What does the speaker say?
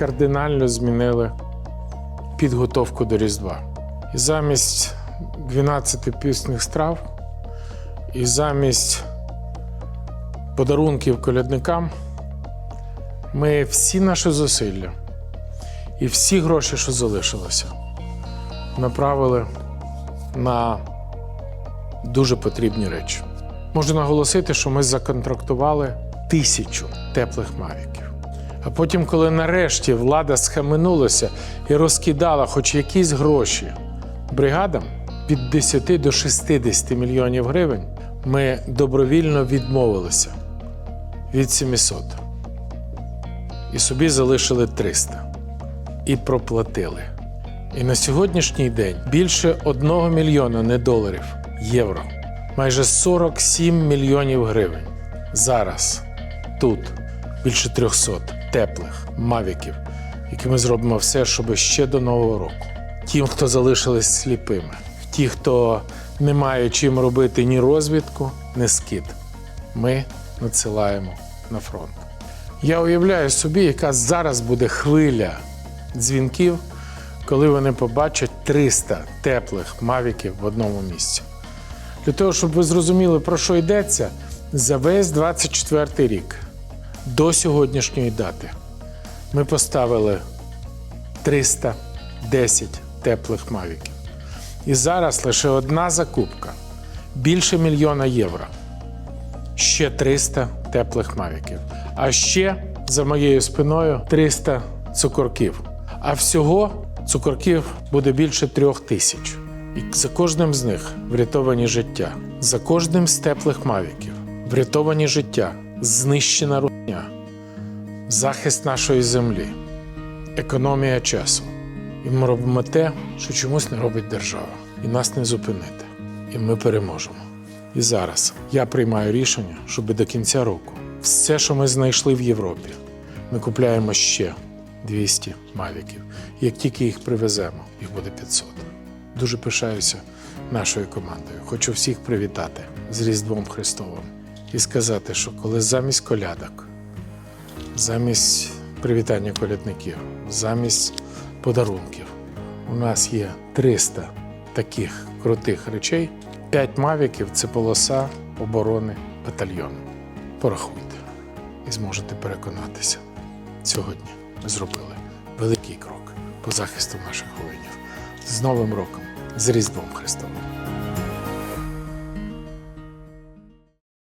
кардинально змінили підготовку до Різдва. І замість 12 пісних страв, і замість подарунків колядникам ми всі наші зусилля і всі гроші, що залишилося, направили на дуже потрібні речі. Можу наголосити, що ми законтрактували тисячу теплих мавіків. А потім, коли нарешті влада схаменулася і розкидала хоч якісь гроші бригадам від 10 до 60 мільйонів гривень, ми добровільно відмовилися від 700. І собі залишили 300. І проплатили. І на сьогоднішній день більше 1 мільйона не доларів, євро, майже 47 мільйонів гривень. Зараз тут більше 300 теплих мавіків, які ми зробимо все, щоб ще до Нового року. Тим, хто залишились сліпими, ті, хто не має чим робити ні розвідку, ні скид, ми надсилаємо на фронт. Я уявляю собі, яка зараз буде хвиля дзвінків, коли вони побачать 300 теплих мавіків в одному місці. Для того, щоб ви зрозуміли, про що йдеться, за весь 24 рік до сьогоднішньої дати ми поставили 310 теплих мавіків. І зараз лише одна закупка більше мільйона євро. Ще 300 теплих мавіків. А ще за моєю спиною 300 цукорків. А всього цукорків буде більше трьох тисяч. І за кожним з них врятовані життя. За кожним з теплих мавіків врятовані життя, знищена руйня, захист нашої землі, економія часу. І ми робимо те, що чомусь не робить держава. І нас не зупинити. І ми переможемо. І зараз я приймаю рішення, щоб до кінця року все, що ми знайшли в Європі, ми купляємо ще 200 мавіків. Як тільки їх привеземо, їх буде 500. Дуже пишаюся нашою командою. Хочу всіх привітати з Різдвом Христовим і сказати, що коли замість колядок, замість привітання колядників, замість подарунків у нас є 300 таких крутих речей. 5 мавіків це полоса оборони батальйону. Порахуйте і зможете переконатися. Сьогодні ми зробили великий крок по захисту наших воїнів. З Новим роком, з Різдвом Христовим!